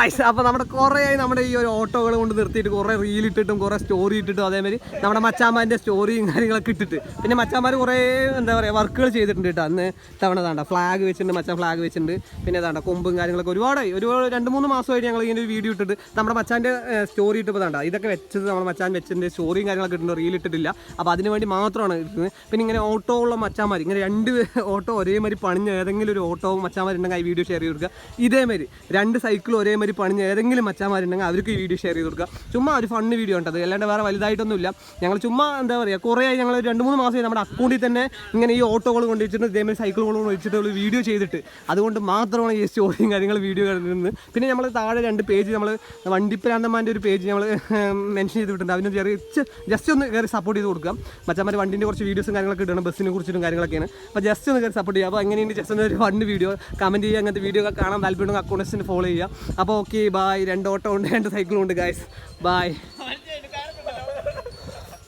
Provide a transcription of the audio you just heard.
Guys അപ്പോൾ നമ്മുടെ കുറേ നമ്മുടെ ഈ ഒരു ഓട്ടോകൾ കൊണ്ട് നിർത്തിയിട്ട് കുറേ റീൽ ഇട്ടിട്ടും കുറേ സ്റ്റോറി ഇട്ടിട്ടും അതേമാതിരി നമ്മുടെ മച്ചാമാന്റെ സ്റ്റോറിയും കാര്യങ്ങളൊക്കെ ഇട്ടിട്ട്. പിന്നെ മച്ചാമാർ കുറേ എന്താ പറയുക വർക്കുകൾ ചെയ്തിട്ടുണ്ട് കേട്ടോ. അന്ന് തവണ താണ്ട ഫ്ലാഗ് വെച്ചിട്ടുണ്ട് മച്ചാൻ ഫ്ലാഗ് വെച്ചിട്ടുണ്ട്. പിന്നെ താണ്ട കൊമ്പും കാര്യങ്ങളൊക്കെ ഒരുപാടായി. ഒരു രണ്ട് മൂന്ന് മാസമായിട്ട് ഞങ്ങൾ ഇങ്ങനെ ഒരു വീഡിയോ ഇട്ടിട്ട് നമ്മുടെ മച്ചാന്റെ സ്റ്റോറി ഇട്ടപ്പോൾ താണ്ട ഇതൊക്കെ വെച്ചത് നമ്മുടെ മച്ചാൻ വെച്ചതിന്റെ സ്റ്റോറിയും കാര്യങ്ങളൊക്കെ ഇട്ടിട്ടുണ്ട് റീൽ ഇട്ടിട്ടില്ല. അപ്പോൾ അതിന് വേണ്ടി മാത്രമാണ് ഇരിക്കുന്നത് പിന്നെ ഇങ്ങനെ ഓട്ടോ ഉള്ള മച്ചാമാർ ഇങ്ങനെ രണ്ട് ഓട്ടോ ഒരേമാതിരി പണിഞ്ഞ ഏതെങ്കിലും ഒരു ഓട്ടോ മച്ചാമാരുണ്ടെങ്കിൽ ഈ വീഡിയോ ഷെയർ ചെയ്ത് കൊടുക്കുക. ഇതേമാതിരി രണ്ട് സൈക്കിൾ ഒരേമാതിരി പണിഞ്ഞ ഏതെങ്കിലും അച്ഛന്മാരുണ്ടെങ്കിൽ അവർക്ക് വീഡിയോ ഷെയർ ചെയ്ത് കൊടുക്കുക. ചുമ്മാ ഒരു ഫണ്ണ് വീഡിയോ ഉണ്ട് അല്ലാണ്ട് വേറെ വലുതായിട്ടൊന്നുമില്ല. ഞങ്ങൾ ചുമ്മാ എന്താ പറയുക കുറേ ആയി ഞങ്ങൾ രണ്ട് മൂന്ന് മാസമായി നമ്മുടെ അക്കൗണ്ടിൽ തന്നെ ഇങ്ങനെ ഈ ഓട്ടോകൾ കൊണ്ട് വെച്ചിട്ട് ഇതേമാതിരി സൈക്കിളുകൾ കൊണ്ട് വെച്ചിട്ട് വീഡിയോ ചെയ്തിട്ട്. അതുകൊണ്ട് മാത്രമാണ് ഈ സ്റ്റോറിയും കാര്യങ്ങൾ വീഡിയോ കണ്ടിരുന്നത് പിന്നെ നമ്മൾ താഴെ രണ്ട് പേജ് നമ്മൾ വണ്ടിപ്രാന്തമാന്റെ ഒരു പേജ് നമ്മൾ മെൻഷൻ ചെയ്ത് വിട്ടുണ്ട് അതിന് ചെറിയ ജസ്റ്റ് ഒന്ന് കയറി സപ്പോർട്ട് ചെയ്ത് കൊടുക്കാം. മച്ചന്മാർ വണ്ടിന്റെ കുറച്ച് വീഡിയോസും കാര്യങ്ങളൊക്കെ ഇടണം ബസ്സിനെ കുറിച്ചിട്ടും കാര്യങ്ങളൊക്കെയാണ്. അപ്പോൾ ജസ്റ്റ് ഒന്ന് കയറി സപ്പോർട്ട് ചെയ്യുക. അപ്പോൾ എങ്ങനെയുണ്ട്? ജസ്റ്റ് ഒന്ന് ഒരു ഫണ്ട് വീഡിയോ കമന്റ് ചെയ്യുക. അങ്ങനത്തെ വീഡിയോ ഒക്കെ കാണാൻ താല്പര്യം അക്കൗണ്ട്സിന് ഫോളോ ചെയ്യുക. അപ്പോൾ ഓക്കെ ബായ് രണ്ട് ഓട്ടോ ഉണ്ട് രണ്ട് സൈക്കിളും ഉണ്ട് ഗായ്സ് ബായ്